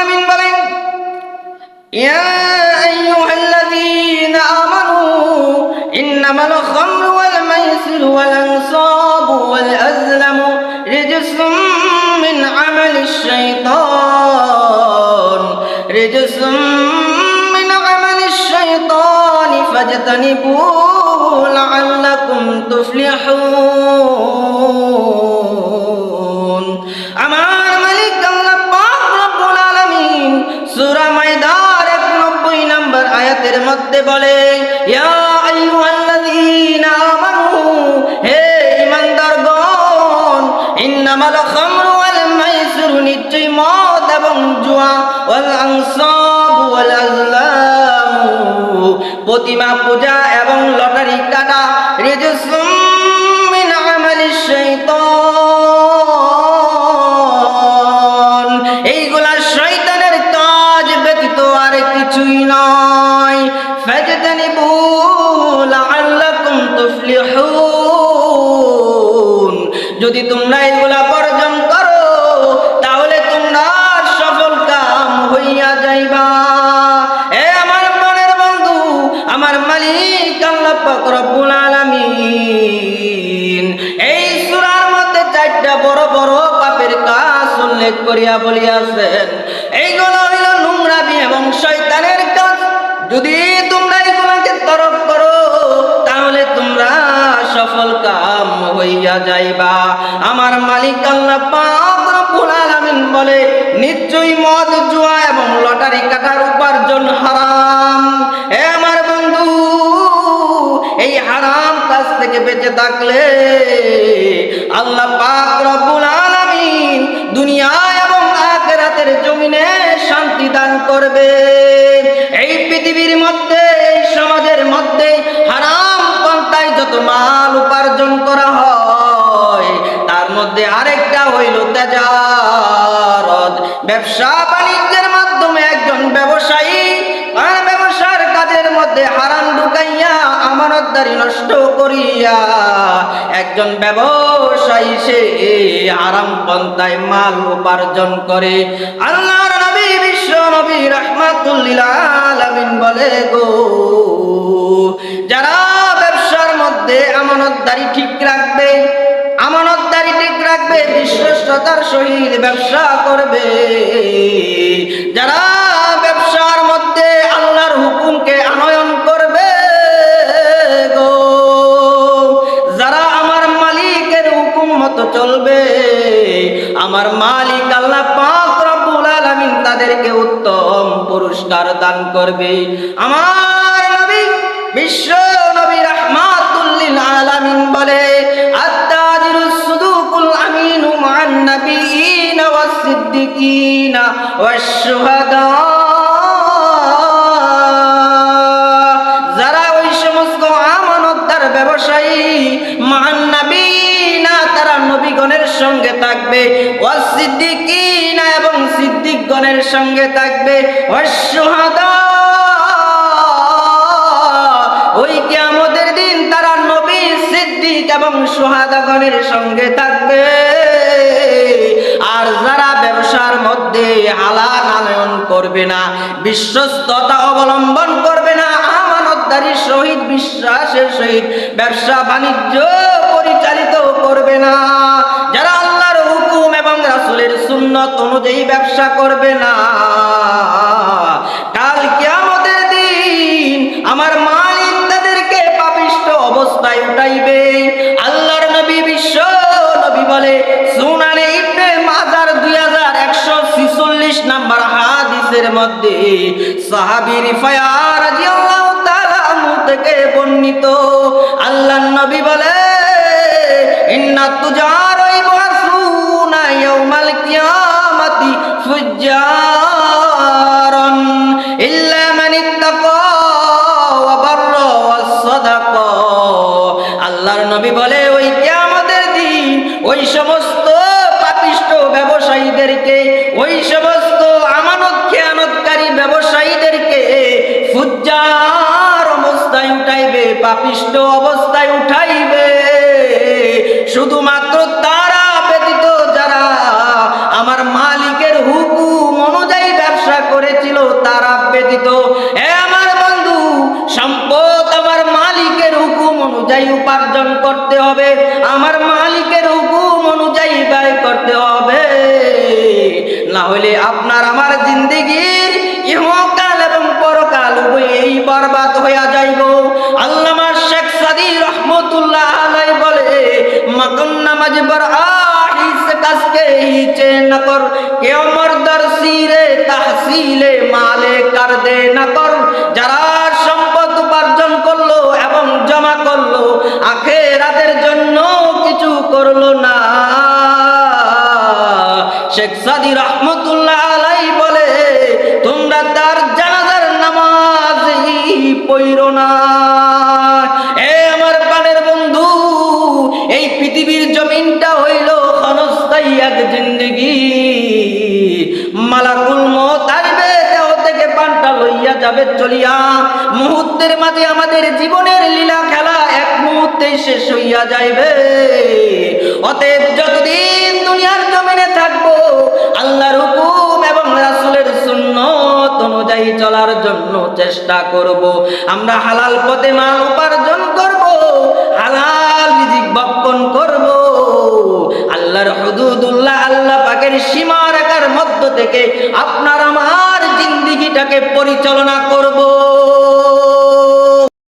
আলামিন বলেন ইয়া আইয়ুহাল্লাযীনা আমানু ইন্নামাল খামরু ওয়াল মাইসিরু ওয়াল আনসাবু ওয়াল আজলামু রিজসুম মিন আমালিশ শাইতান রিজসুম মিন আমালিশ শাইতান ফাজতানিবুহু লাআল্লাকুম তুফলিহুন মধ্যে বলে এবং প্রতিমা পূজা এবং লটারি কাটা রিজসুম শাইতান। যদি তোমরা এগুলা বর্জন করো, তাহলে তোমরা সফল কাম হইয়া যাইবা। এ আমার মনের বন্ধু, আমার মালিক আলামিন। এই সূরার মধ্যে চারটা বড় বড় পাপের কাজ উল্লেখ করিয়া বলিয়াছেন। এইগুলো হইল নোংরামি এবং শয়তানের কাজ। যদি তোমরা এগুলোকে তরফ করো সফল কাম হইয়া যাইবা। আমার মালিক আল্লাহ পাক রব্বুল আলামিন বলে, নিশ্চয়ই মদ, জুয়া এবং লটারি কাটার উপার্জন হারাম। হে আমার বন্ধু, এই হারাম কাজ থেকে বেঁচে থাকলে আল্লাহ পাক রব্বুল আলামিন দুনিয়া এবং আখিরাতের জমিনে শান্তি দান করবে। ব্যবসা বাণিজ্যের মাধ্যমে একজন ব্যবসায়ী আর ব্যবসার কাজের মধ্যে হারাম ঢুকাইয়া, আমানতদারি নষ্ট করিয়া একজন ব্যবসায়ী সে আরাম পন্থায় মাল উপার্জন করে। আল্লাহর নবী, বিশ্ব নবী রহমাতুল্লিল বলে গো, যারা ব্যবসার মধ্যে আমানতদারি ঠিক ঠিক রাখবে, বিশ্বস্ততার সহিত ব্যবসা করবে। যারা ব্যবসার মধ্যে আল্লাহর হুকুমকে আনয়ন করবে গো, যারা আমার মালিকের হুকুম মতো চলবে, আমার মালিক আল্লাহ পাক রব্বুল আলামিন তাদেরকে উত্তম পুরস্কার দান করবে। আমার যারা ওই সমস্ত আমানতদার ব্যবসায়ী মান নাবিয়িনা তারা নবীগণের সঙ্গে থাকবে ওয়াস সিদ্দিকিনা এবং সিদ্দিকগণের সঙ্গে থাকবে। ওয়াস শুহাদা ওই দিন তারা নবী, সিদ্দিক এবং সুহাদাগণের সঙ্গে থাকবে। করবে না, বিশ্বস্ততা অবলম্বন করবে না আমানতদারির সহিত বিশ্বাসের সহিত ব্যবসা বাণিজ্য পরিচালিত করবে না। যারা আল্লাহর হুকুম এবং রাসূলের সুন্নত অনুযায়ী ব্যবসা করবে না, কাল কিয়ামতের দিন আমার মালিক তাদেরকে পাপিষ্ট অবস্থায় উঠাইবে। আল্লাহর নবী বিশ্ব নবী বলে হাদিসের মধ্যে সাহাবি তাআলা থেকে বর্ণিত, আল্লাহর নবী বলে, ইন্না তুজার ইবাসুনা ইয়াউমাল কিয়ামাতি ফুজ্জারান ইল্লা মান ইত্তাকা ওয়া বাররা ওয়াস সাদাকা। আল্লাহর নবী বলে, ওই কিয়ামতের দিন ওই সমস্ত পাপিষ্ট ব্যবসায়ীদেরকে, ওই সমস্ত ফুজ্জার অবস্থায় উঠাইবে, পাপিষ্ট অবস্থায় উঠাইবে। শুধুমাত্র তারা ব্যতীত যারা আমার মালিকের হুকুম অনুযায়ী ব্যবসা করেছিল, তারা ব্যতীত আমার বন্ধু, সম্পদ আমার মালিকের হুকুম অনুযায়ী উপার্জন করতে হবে, আমার মালিকের হুকুম অনুযায়ী ব্যয় করতে হবে। না হলে আপনার আমার জিন্দিগির ইহক বরবাদ হইয়া যাইব। আল্লামা শেখ সাদি রহমতুল্লাহ আলাই বলে, মগন নামাজ বর আহিস কাসকে হিচে তাহসিলে মালে কর দে যারা সম্পদ উপার্জন করল এবং জমা করল, আখেরাতের জন্য কিছু করল না। শেখ সাদি রহমতুল্লাহ যাবে চলিয়া, মুহূর্তের মাঝে আমাদের জীবনের লীলা খেলা এক মুহূর্তেই শেষ হইয়া যাইবে। অতএব যতদিন দুনিয়ার জমিনে থাকব, আল্লাহর হুকুম এবং রাসূলের সুন্নত অনুযায়ী চলার জন্য চেষ্টা করব। আমরা হালাল পথে মাল উপার্জন করব, হালাল রিজিক বপন করব। আল্লাহর হুদুদুল্লাহ আল্লাহ পাকের সীমা রেখার মধ্য থেকে আপনার আমার জিন্দিগিটাকে পরিচালনা করব।